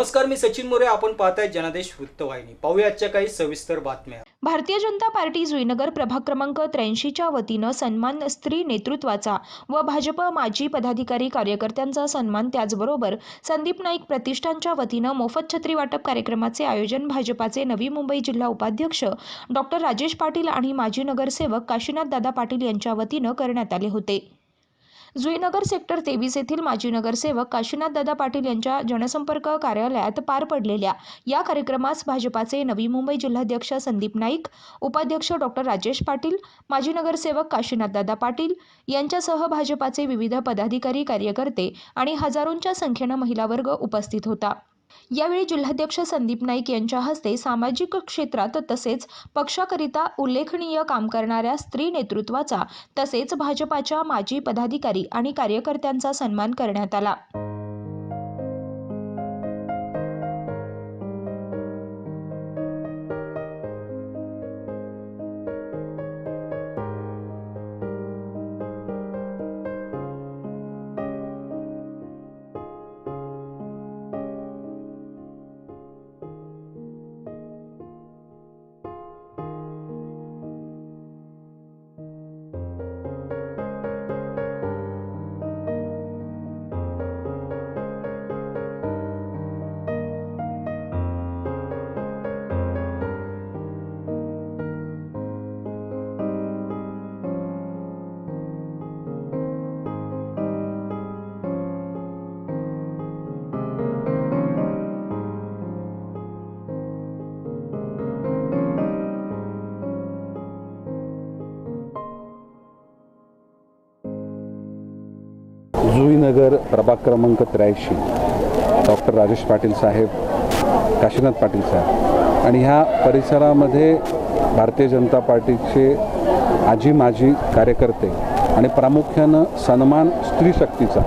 नमस्कार मी सचिन मोरे. आपण पाहताय जनादेश वृत्तवाहिनी. पाहूया आजच्या काही सविस्तर बातम्या. भारतीय जनता पार्टी जुईनगर प्रभाग क्रमांक त्र्याऐंशीच्या वतीनं सन्मान स्त्री नेतृत्वाचा व भाजप माजी पदाधिकारी कार्यकर्त्यांचा सन्मान त्याचबरोबर संदीप नाईक प्रतिष्ठानच्या वतीनं मोफत छत्री वाटप कार्यक्रमाचे आयोजन भाजपाचे नवी मुंबई जिल्हा उपाध्यक्ष डॉक्टर राजेश पाटील आणि माजी नगरसेवक काशीनाथ दादा पाटील यांच्या वतीनं करण्यात आले होते. जुईनगर सेक्टर तेवीस येथील माजी नगरसेवक काशीनाथदादा पाटील यांच्या जनसंपर्क कार्यालयात पार पडलेल्या या कार्यक्रमास भाजपाचे नवी मुंबई जिल्हाध्यक्ष संदीप नाईक उपाध्यक्ष डॉक्टर राजेश पाटील माजी नगरसेवक काशीनाथदादा पाटील यांच्यासह भाजपाचे विविध पदाधिकारी कार्यकर्ते आणि हजारोंच्या संख्येनं महिलावर्ग उपस्थित होता. यावेळी जिल्हाध्यक्ष संदीप नाईक यांच्या हस्ते सामाजिक क्षेत्रात तसेच पक्षाकरिता उल्लेखनीय काम करणाऱ्या स्त्री नेतृत्वाचा तसेच भाजपाच्या माजी पदाधिकारी आणि कार्यकर्त्यांचा सन्मान करण्यात आला. नगर प्रभाग क्रमांक त्र्याऐंशी. डॉक्टर राजेश पाटील साहेब काशीनाथ पाटील साहेब. आणि ह्या परिसरामध्ये भारतीय जनता पार्टीचे आजी माजी कार्यकर्ते आणि प्रामुख्यानं सन्मान स्त्री शक्तीचा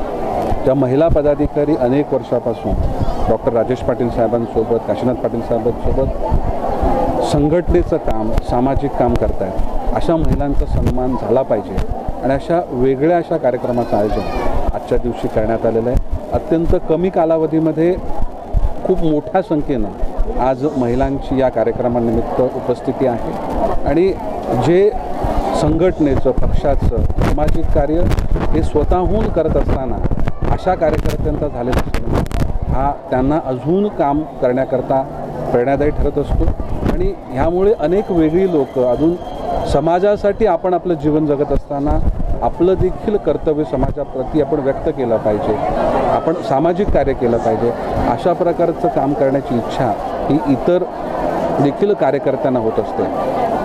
ज्या महिला पदाधिकारी अनेक वर्षापासून डॉक्टर राजेश पाटील साहेबांसोबत काशीनाथ पाटील साहेबांसोबत संघटनेचं काम सामाजिक काम करतायत. अशा महिलांचा सन्मान झाला पाहिजे आणि अशा वेगळ्या अशा कार्यक्रमाचं आयोजन आजच्या दिवशी करण्यात आलेलं आहे. अत्यंत कमी कालावधीमध्ये खूप मोठ्या संख्येनं आज महिलांची या कार्यक्रमानिमित्त उपस्थिती आहे. आणि जे संघटनेचं पक्षाचं सामाजिक कार्य हे स्वतःहून करत असताना अशा कार्यकर्त्यांचा झालेला हा त्यांना अजून काम करण्याकरता प्रेरणादायी ठरत असतो. आणि ह्यामुळे अनेक वेगळी लोक अजून समाजासाठी आपण आपलं जीवन जगत असताना आपलं देखील कर्तव्य समाजाप्रती आपण व्यक्त केलं पाहिजे. आपण सामाजिक कार्य केलं पाहिजे. अशा प्रकारचं काम करण्याची इच्छा ही इतर देखील कार्यकर्त्यांना होत असते.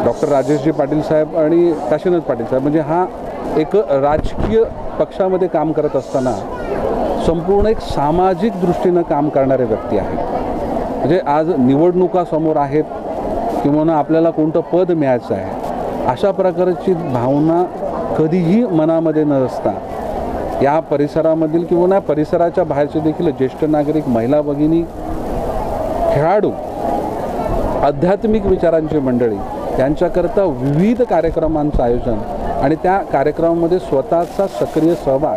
डॉक्टर राजेशजी पाटील साहेब आणि काशीनाथ पाटील साहेब म्हणजे हा एक राजकीय पक्षामध्ये काम करत असताना संपूर्ण एक सामाजिक दृष्टीनं काम करणारे व्यक्ती आहेत. म्हणजे आज निवडणुका समोर आहेत किंवा आपल्याला कोणतं पद मिळायचं आहे अशा प्रकारची भावना कधीही मनामध्ये न असता या परिसरामधील किंवा ना परिसराच्या बाहेरचे देखील ज्येष्ठ नागरिक महिला भगिनी खेळाडू आध्यात्मिक विचारांची मंडळी यांच्याकरता विविध कार्यक्रमांचं आयोजन आणि त्या कार्यक्रमामध्ये स्वतःचा सक्रिय सहभाग.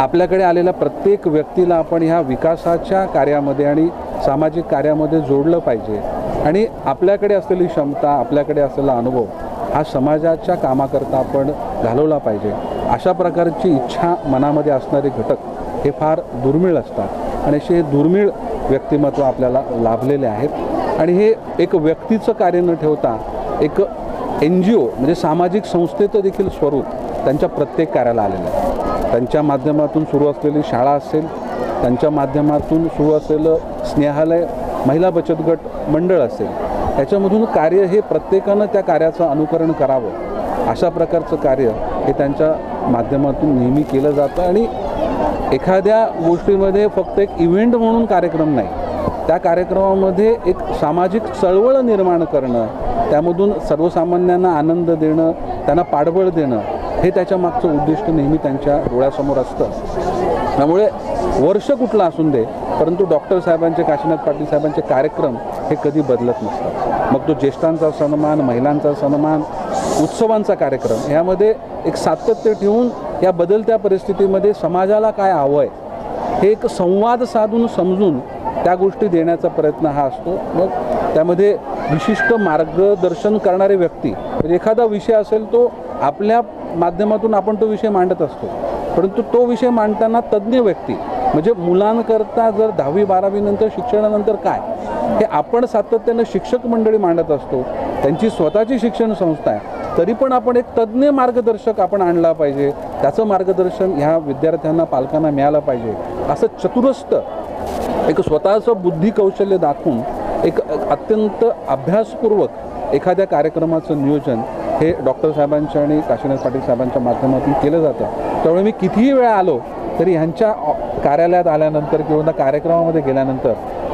आपल्याकडे आलेल्या प्रत्येक व्यक्तीला आपण ह्या विकासाच्या कार्यामध्ये आणि सामाजिक कार्यामध्ये जोडलं पाहिजे. आणि आपल्याकडे असलेली क्षमता आपल्याकडे असलेला अनुभव हा समाजाच्या कामाकरता आपण घालवला पाहिजे. अशा प्रकारची इच्छा मनामध्ये असणारे घटक हे फार दुर्मिळ असतात. आणि असे हे दुर्मिळ व्यक्तिमत्व आपल्याला लाभलेले आहेत. आणि हे एक व्यक्तीचं कार्य न ठेवता एक एन जी ओ म्हणजे सामाजिक संस्थेचं देखील स्वरूप त्यांच्या प्रत्येक कार्याला आलेलं आहे. त्यांच्या माध्यमातून सुरू असलेली शाळा असेल त्यांच्या माध्यमातून सुरू असलेलं स्नेहालय महिला बचत गट मंडळ असेल याच्यामधून कार्य हे प्रत्येकानं त्या कार्याचं अनुकरण करावं. अशा प्रकारचं कार्य हे त्यांच्या माध्यमातून नेहमी केलं जातं आणि एखाद्या गोष्टीमध्ये फक्त एक इव्हेंट म्हणून कार्यक्रम नाही त्या कार्यक्रमामध्ये एक सामाजिक चळवळ निर्माण करणं त्यामधून सर्वसामान्यांना आनंद देणं त्यांना पाठबळ देणं हे त्याच्या मागचं उद्दिष्ट नेहमी त्यांच्या डोळ्यासमोर असतं. त्यामुळे वर्ष कुठलं असून दे परंतु डॉक्टर साहेबांचे काशीनाथ पाटील साहेबांचे कार्यक्रम हे कधी बदलत नसतात. मग तो ज्येष्ठांचा सन्मान महिलांचा सन्मान उत्सवांचा कार्यक्रम ह्यामध्ये एक सातत्य ठेवून या बदलत्या परिस्थितीमध्ये समाजाला काय हवं आहे हे एक संवाद साधून समजून त्या गोष्टी देण्याचा प्रयत्न हा असतो. मग त्यामध्ये विशिष्ट मार्गदर्शन करणारे व्यक्ती म्हणजे एखादा विषय असेल तो आपल्या माध्यमातून आपण तो विषय मांडत असतो. परंतु तो विषय मांडताना तज्ज्ञ व्यक्ती म्हणजे मुलांकरता जर दहावी बारावीनंतर शिक्षणानंतर काय? हे आपण सातत्यानं शिक्षक मंडळी मांडत असतो. त्यांची स्वतःची शिक्षण संस्था आहे. तरी पण आपण एक तज्ज्ञ मार्गदर्शक आपण आणला पाहिजे. त्याचं मार्गदर्शन ह्या विद्यार्थ्यांना पालकांना मिळालं पाहिजे. असं चतुरस्थ एक स्वतःचं बुद्धी कौशल्य दाखवून एक अत्यंत अभ्यासपूर्वक एखाद्या कार्यक्रमाचं नियोजन हे डॉक्टर साहेबांच्या आणि काशीनाथ पाटील साहेबांच्या माध्यमातून केलं जातं. त्यामुळे मी कितीही वेळा आलो तरी ह्यांच्या कार्यालयात आल्यानंतर किंवा त्या कार्यक्रमामध्ये गेल्यानंतर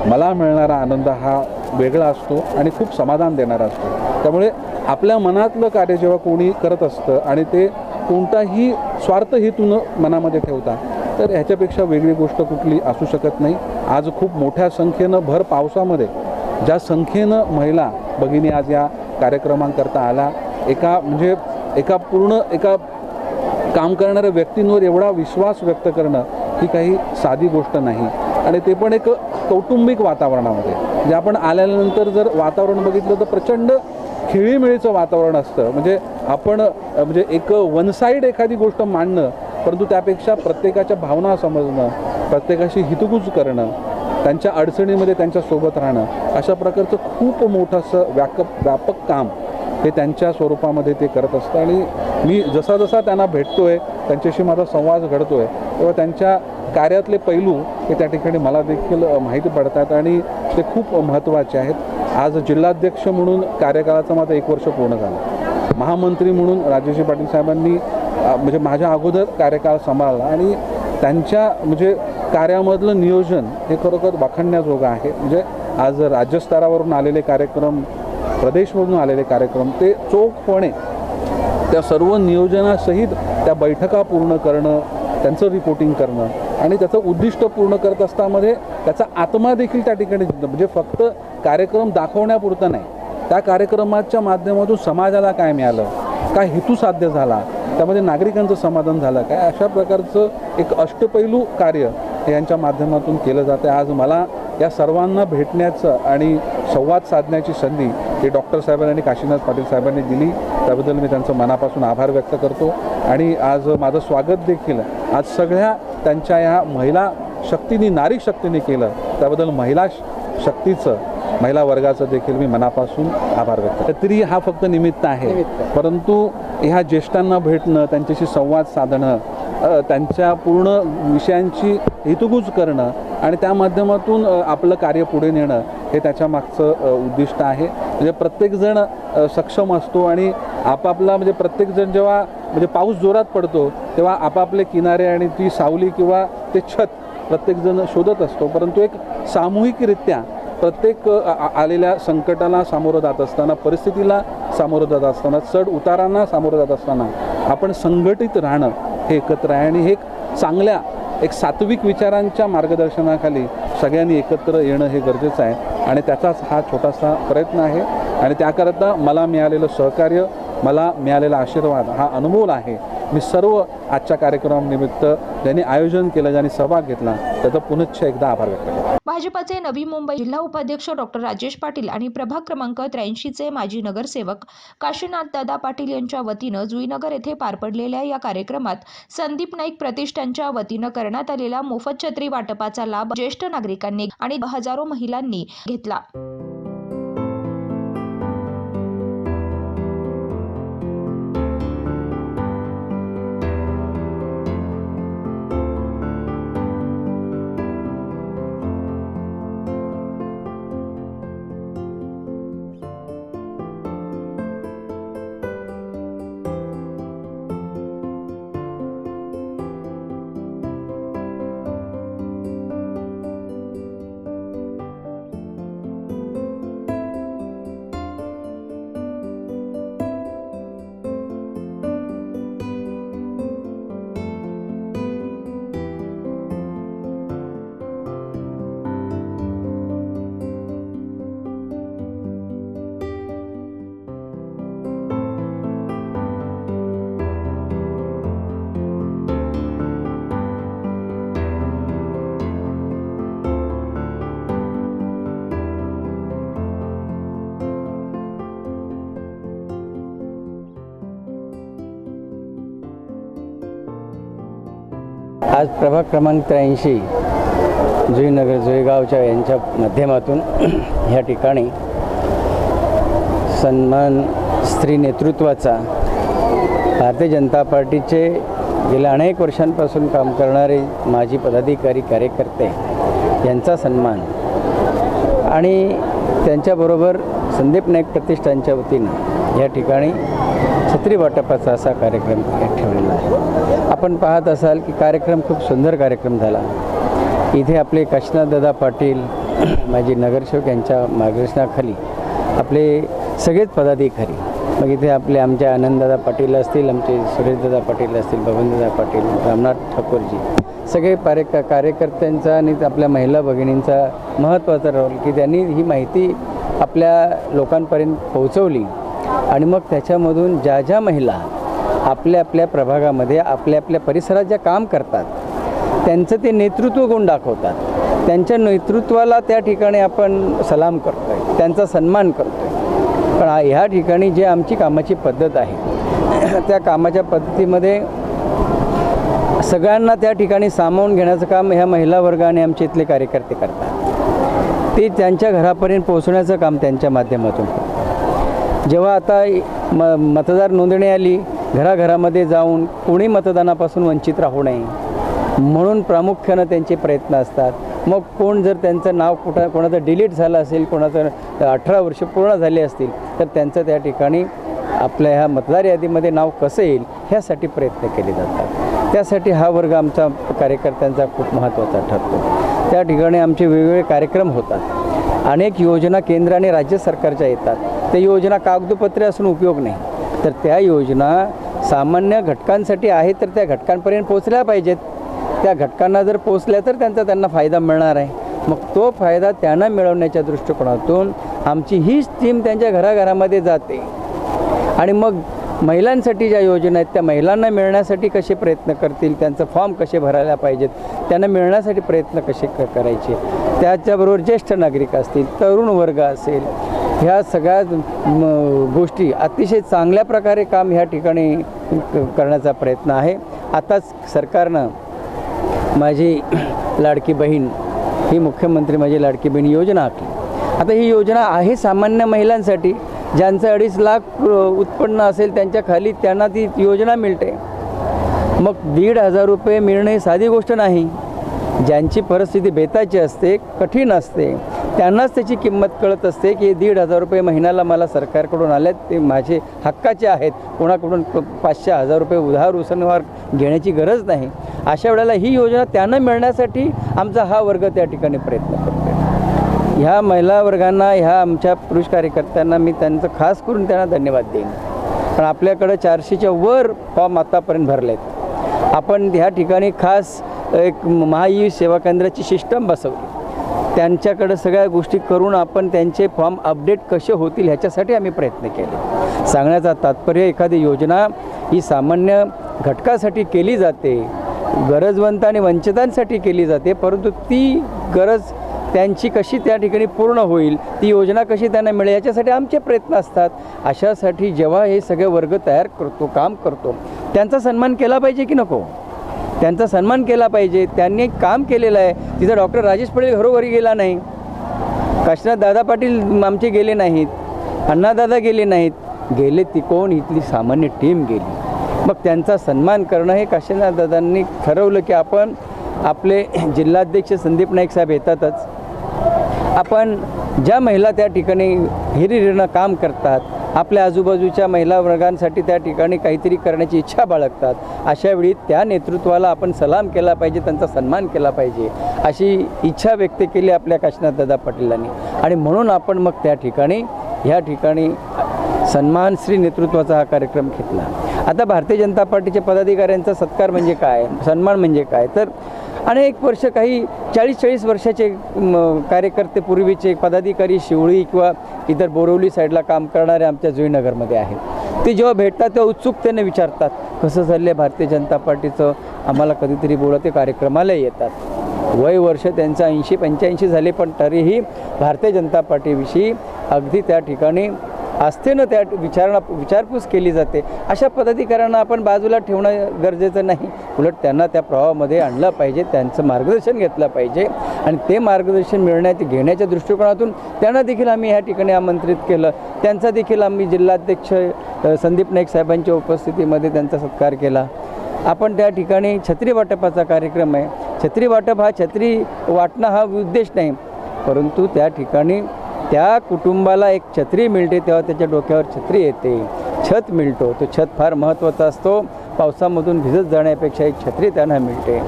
मला मिळणारा आनंद हा वेगळा असतो आणि खूप समाधान देणारा असतो. त्यामुळे आपल्या मनातलं कार्य जेव्हा कोणी करत असतं आणि ते कोणताही स्वार्थ हेतून मनामध्ये ठेवता तर ह्याच्यापेक्षा वेगळी गोष्ट कुठली असू शकत नाही. आज खूप मोठ्या संख्येनं भर पावसामध्ये ज्या संख्येनं महिला भगिनी आज या कार्यक्रमांकरता आला एका म्हणजे एका पूर्ण एका काम करणाऱ्या व्यक्तींवर एवढा विश्वास व्यक्त करणं ही काही साधी गोष्ट नाही. आणि ते पण एक कौटुंबिक वातावरणामध्ये. म्हणजे आपण आल्यानंतर जर वातावरण बघितलं तर प्रचंड खिळीमिळीचं वातावरण असतं. म्हणजे आपण म्हणजे एक वन साईड एखादी गोष्ट मांडणं परंतु त्यापेक्षा प्रत्येकाच्या भावना समजणं प्रत्येकाशी हितगुज करणं त्यांच्या अडचणीमध्ये त्यांच्यासोबत राहणं अशा प्रकारचं खूप मोठं असं व्यापक व्यापक काम हे त्यांच्या स्वरूपामध्ये ते करत असतं आणि मी जसा जसा त्यांना आहे त्यांच्याशी माझा संवाद घडतो आहे तेव्हा त्यांच्या कार्यातले पैलू हे त्या ठिकाणी मला देखील माहिती पडतात आणि ते खूप महत्त्वाचे आहेत. आज जिल्हाध्यक्ष म्हणून कार्यकाळाचं माझं एक वर्ष पूर्ण झालं. महामंत्री म्हणून राजेशी पाटील साहेबांनी म्हणजे माझ्या अगोदर कार्यकाळ सांभाळला आणि त्यांच्या म्हणजे कार्यामधलं नियोजन हे खरोखर वाखणण्याजोगं आहे. म्हणजे आज राज्यस्तरावरून आलेले कार्यक्रम प्रदेशमधून आलेले कार्यक्रम ते चोखपणे त्या सर्व नियोजनासहित त्या बैठका पूर्ण करणं त्यांचं रिपोर्टिंग करणं आणि त्याचं उद्दिष्ट पूर्ण करत असतामध्ये त्याचा आत्मा देखील त्या ठिकाणी म्हणजे फक्त कार्यक्रम दाखवण्यापुरता नाही त्या कार्यक्रमाच्या माध्यमातून समाजाला काय मिळालं काय हेतू साध्य झाला त्यामध्ये नागरिकांचं समाधान झालं काय अशा प्रकारचं एक अष्टपैलू कार्य हे यांच्या माध्यमातून केलं जातं आज मला या सर्वांना भेटण्याचं आणि संवाद साधण्याची संधी ही डॉक्टर साहेबांनी आणि काशीनाथ पाटील साहेबांनी दिली. त्याबद्दल मी त्यांचं मनापासून आभार व्यक्त करतो. आणि आज माझं स्वागत देखील आज सगळ्या त्यांच्या या महिला शक्तीने नारी शक्तीने केलं. त्याबद्दल महिला शक्तीचं महिला वर्गाचं देखील मी मनापासून आभार व्यक्त करतो. तरी हा फक्त निमित्त आहे. परंतु ह्या ज्येष्ठांना भेटणं त्यांच्याशी संवाद साधणं त्यांच्या पूर्ण विषयांची हितगुज करणं आणि त्या माध्यमातून आपलं कार्य पुढे नेणं हे त्याच्या मागचं उद्दिष्ट आहे. म्हणजे प्रत्येकजण सक्षम असतो आणि आपापला म्हणजे प्रत्येकजण जेव्हा म्हणजे पाऊस जोरात पडतो तेव्हा आपापले किनारे आणि ती सावली किंवा ते छत प्रत्येकजण शोधत असतो. परंतु एक सामूहिकरित्या प्रत्येक आलेल्या संकटाला सामोरं जात असताना परिस्थितीला सामोरं जात असताना चढ उतारांना सामोरं जात असताना आपण संघटित राहणं हे एकत्र आहे. आणि हे एक चांगल्या एक सात्विक विचारांच्या मार्गदर्शनाखाली सगळ्यांनी एकत्र येणं हे गरजेचं आहे. आणि त्याचाच हा छोटासा प्रयत्न आहे. आणि त्याकरता मला मिळालेलं सहकार्य मला मिळालेला आशीर्वाद हा अनमोल आहे. मी सर्व आजच्या कार्यक्रमानिमित्त ज्यांनी आयोजन केलं ज्यांनी सहभाग घेतला त्याचा पुनश्च एकदा आभार व्यक्त करतो. भाजपाचे नवी मुंबई जिल्हा उपाध्यक्ष डॉक्टर राजेश पाटील आणि प्रभाग क्रमांक त्र्याऐंशीचे माजी नगरसेवक काशीनाथ दादा पाटील यांच्या वतीनं जुईनगर येथे पार पडलेल्या या कार्यक्रमात संदीप नाईक प्रतिष्ठानच्या वतीनं करण्यात आलेला मोफत छत्री वाटपाचा लाभ ज्येष्ठ नागरिकांनी आणि हजारो महिलांनी घेतला. आज प्रभाग क्रमांक त्र्याऐंशी जुईनगर जुईगावच्या यांच्या माध्यमातून ह्या ठिकाणी सन्मान स्त्री नेतृत्वाचा भारतीय जनता पार्टीचे गेल्या अनेक वर्षांपासून काम करणारे माजी पदाधिकारी कार्यकर्ते यांचा सन्मान आणि त्यांच्याबरोबर संदीप नाईक प्रतिष्ठानच्या वतीनं या ठिकाणी छत्री वाटपाचा असा कार्यक्रम ठेवलेला आहे. आपण पाहत असाल की कार्यक्रम खूप सुंदर कार्यक्रम झाला. इथे आपले काशीनाथदादा पाटील माझी नगरसेवक यांच्या मार्गदर्शनाखाली आपले सगळेच पदाधिकारी मग इथे आपले आमचे आनंददादा पाटील असतील आमचे सुरेशदादा पाटील असतील बबनदादा पाटील रामनाथ ठाकूरजी सगळे पारे कार्यकर्त्यांचा आणि आपल्या महिला भगिनींचा महत्त्वाचा रोल की त्यांनी ही माहिती आपल्या लोकांपर्यंत पोहोचवली. आणि मग त्याच्यामधून ज्या ज्या महिला आपल्या आपल्या प्रभागामध्ये आपल्या आपल्या परिसरात ज्या काम करतात त्यांचं ते नेतृत्व गुण दाखवतात. त्यांच्या नेतृत्वाला त्या ठिकाणी आपण सलाम करतो आहे त्यांचा सन्मान करतो आहे पण ह्या ठिकाणी जे आमची कामाची पद्धत आहे त्या कामाच्या पद्धतीमध्ये सगळ्यांना त्या ठिकाणी सामावून घेण्याचं काम ह्या महिला वर्गाने आमचे इथले कार्यकर्ते करतात. ते त्यांच्या घरापर्यंत पोहोचण्याचं काम त्यांच्या माध्यमातून जेव्हा आता म मतदार नोंदणी आली घराघरामध्ये जाऊन कोणी मतदानापासून वंचित राहू नये म्हणून प्रामुख्यानं त्यांचे प्रयत्न असतात. मग कोण जर त्यांचं नाव कुठं कोणाचं डिलीट झालं असेल कोणाचं अठरा वर्ष पूर्ण झाले असतील तर त्यांचं त्या ठिकाणी आपल्या ह्या मतदार यादीमध्ये नाव कसं येईल ह्यासाठी प्रयत्न केले जातात. त्यासाठी हा वर्ग आमचा कार्यकर्त्यांचा खूप महत्त्वाचा ठरतो. त्या ठिकाणी आमचे वेगवेगळे कार्यक्रम होतात. अनेक योजना केंद्र आणि राज्य सरकारच्या येतात. त्या योजना कागदोपत्रे असून उपयोग नाही. तर त्या योजना सामान्य घटकांसाठी आहेत तर त्या घटकांपर्यंत पोचल्या पाहिजेत. त्या घटकांना जर पोचल्या तर त्यांचा त्यांना फायदा मिळणार आहे. मग तो फायदा त्यांना मिळवण्याच्या दृष्टिकोनातून आमची हीच टीम त्यांच्या घराघरामध्ये जाते. आणि मग महिलांसाठी ज्या योजना आहेत त्या महिलांना मिळण्यासाठी कसे प्रयत्न करतील त्यांचं फॉर्म कसे भरायला पाहिजेत त्यांना मिळण्यासाठी प्रयत्न कसे क करायचे? त्याच्याबरोबर ज्येष्ठ नागरिक असतील तरुण वर्ग असेल ह्या सगळ्या म, गोष्टी अतिशय चांगल्या प्रकारे काम ह्या ठिकाणी क- करण्याचा प्रयत्न आहे. आताच सरकारनं माझी लाडकी बहीण ही मुख्यमंत्री माझी लाडकी बहीण योजना आखली. आता ही योजना आहे सामान्य महिलांसाठी. ज्यांचं अडीच लाख उत्पन्न असेल त्यांच्या खाली त्यांना ती योजना मिळते. मग दीड हजार रुपये मिळणं ही साधी गोष्ट नाही. ज्यांची परिस्थिती बेताची असते कठीण असते त्यांनाच त्याची किंमत कळत असते की दीड हजार रुपये महिन्याला मला सरकारकडून आल्यात ते माझे हक्काचे आहेत. कोणाकडून पाचशे हजार रुपये उधार उसनवार घेण्याची गरज नाही. अशा वेळेला ही योजना त्यांना मिळण्यासाठी आमचा हा वर्ग त्या ठिकाणी प्रयत्न करतो ह्या महिला वर्गांना ह्या आमच्या पुरुष कार्यकर्त्यांना मी त्यांचं खास करून त्यांना धन्यवाद देईन. पण आपल्याकडं चारशेच्या वर फॉर्म आतापर्यंत भरलेत. आपण ह्या ठिकाणी खास एक महाई सेवा केंद्राची सिस्टम बसवली. त्यांच्याकडं सगळ्या गोष्टी करून आपण त्यांचे फॉर्म अपडेट कसे होतील ह्याच्यासाठी आम्ही प्रयत्न केले. सांगण्याचा तात्पर्य एखादी योजना ही सामान्य घटकासाठी केली जाते गरजवंत आणि वंचितांसाठी केली जाते परंतु ती गरज त्यांची कशी त्या ठिकाणी पूर्ण होईल ती योजना कशी त्यांना मिळेल याच्यासाठी आमचे प्रयत्न असतात. अशासाठी जेव्हा हे सगळे वर्ग तयार करतो काम करतो त्यांचा सन्मान केला पाहिजे की नको? त्यांचा सन्मान केला पाहिजे त्यांनी काम केलेलं आहे. तिथं डॉक्टर राजेश पटेल घरोघरी गेला नाही. काशीनाथ दादा पाटील आमचे गेले नाहीत. अण्णादादा गेले नाहीत. गेले ती कोण? इथली सामान्य टीम गेली. मग त्यांचा सन्मान करणं हे काशीनाथ दादांनी ठरवलं की आपण आपले जिल्हाध्यक्ष संदीप नाईक साहेब येतातच. आपण ज्या महिला त्या ठिकाणी हिरिरीनं काम करतात आपल्या आजूबाजूच्या महिला वर्गांसाठी त्या ठिकाणी काहीतरी करण्याची इच्छा बाळगतात. अशा वेळी त्या नेतृत्वाला आपण सलाम केला पाहिजे त्यांचा सन्मान केला पाहिजे अशी इच्छा व्यक्त केली आपल्या काशीनाथदादा पाटीलांनी. आणि म्हणून आपण मग त्या ठिकाणी ह्या ठिकाणी सन्मान श्री नेतृत्वाचा हा कार्यक्रम घेतला. आता भारतीय जनता पार्टीच्या पदाधिकाऱ्यांचा सत्कार म्हणजे काय? सन्मान म्हणजे काय? तर अनेक वर्ष काही चाळीस चाळीस वर्षाचे कार्यकर्ते पूर्वीचे पदाधिकारी शिवळी किंवा इतर बोरवली साईडला काम करणारे आमच्या जुईनगरमध्ये आहेत. ते जेव्हा भेटतात तेव्हा उत्सुकतेने विचारतात कसं चाललं आहे भारतीय जनता पार्टीचं? आम्हाला कधीतरी बोला ते कार्यक्रमाला येतात. वय वर्ष त्यांचं ऐंशी पंच्याऐंशी झाले पण तरीही भारतीय जनता पार्टीविषयी अगदी त्या ठिकाणी आस्थेनं त्या विचारणा विचारपूस केली जाते. अशा पदाधिकाऱ्यांना आपण बाजूला ठेवणं गरजेचं नाही. उलट त्यांना त्या प्रवाहामध्ये आणलं पाहिजे त्यांचं मार्गदर्शन घेतलं पाहिजे. आणि ते मार्गदर्शन मिळण्यात घेण्याच्या दृष्टिकोनातून त्यांना देखील आम्ही ह्या ठिकाणी आमंत्रित केलं. त्यांचा देखील आम्ही जिल्हाध्यक्ष संदीप नाईक साहेबांच्या उपस्थितीमध्ये त्यांचा सत्कार केला. आपण त्या ठिकाणी छत्री वाटपाचा कार्यक्रम आहे. छत्री वाटप हा छत्री वाटणं हा उद्देश नाही. परंतु त्या ठिकाणी त्या कुटुंबाला एक छत्री मिळते तेव्हा त्याच्या डोक्यावर छत्री येते. छत मिळतो. तो छत फार महत्त्वाचा असतो. पावसामधून भिजत जाण्यापेक्षा एक छत्री त्यांना मिळते.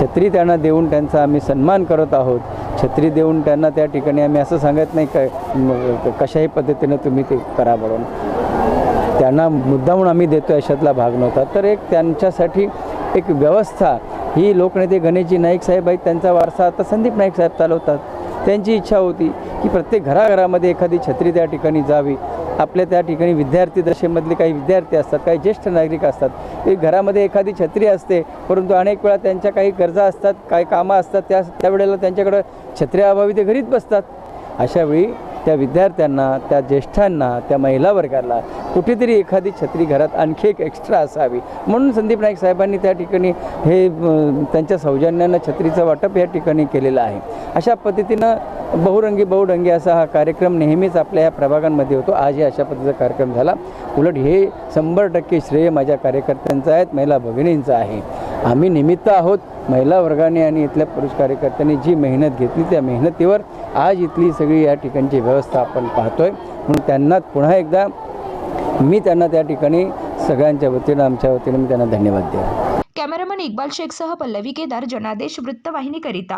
छत्री त्यांना देऊन त्यांचा आम्ही सन्मान करत आहोत. छत्री देऊन त्यांना त्या ठिकाणी आम्ही असं सांगत नाही काय कशाही पद्धतीनं तुम्ही ते करा म्हणून. त्यांना मुद्दामून आम्ही देतो अशातला भाग नव्हता. तर एक त्यांच्यासाठी एक व्यवस्था. ही लोकनेते गणेशजी नाईक साहेब आहेत त्यांचा वारसा आता संदीप नाईक साहेब चालवतात. त्यांची इच्छा होती की प्रत्येक घराघरामध्ये एखादी छत्री त्या ठिकाणी जावी. आपल्या त्या ठिकाणी विद्यार्थी दशेमधले काही विद्यार्थी असतात काही ज्येष्ठ नागरिक असतात. एक घरामध्ये एखादी छत्री असते परंतु अनेक वेळा त्यांच्या काही गरजा असतात काही कामं असतात त्या त्यावेळेला त्यांच्याकडं छत्र्याअभावी ते घरीच बसतात. अशावेळी त्या विद्यार्थ्यांना त्या ज्येष्ठांना त्या महिला वर्गाला कुठेतरी एखादी छत्री घरात आणखी एक एक्स्ट्रा असावी. म्हणून संदीप नाईक साहेबांनी त्या ठिकाणी हे त्यांच्या सौजन्यानं छत्रीचं वाटप या ठिकाणी केलेलं आहे. अशा पद्धतीनं बहुरंगी बहुरंगी असा हा कार्यक्रम नेहमीच आपल्या या प्रभागांमध्ये होतो. आजही अशा पद्धतीचा कार्यक्रम झाला. उलट हे शंभर टक्के श्रेय माझ्या कार्यकर्त्यांचं आहेत महिला भगिनींचं आहे. आम्ही निमित्त आहोत महिला वर्गाने आणि इथल्या पुरुष कार्यकर्त्यांनी जी मेहनत घेतली त्या मेहनतीवर आज इथली सगळी या ठिकाणची व्यवस्था आपण पाहतोय. म्हणून त्यांना पुन्हा एकदा मी त्यांना त्या ठिकाणी सगळ्यांच्या वतीनं आमच्या वतीनं मी त्यांना धन्यवाद द्या कॅमेरामन इक्बाल शेखसह पल्लवी केदार जनादेश वृत्तवाहिनीकरिता.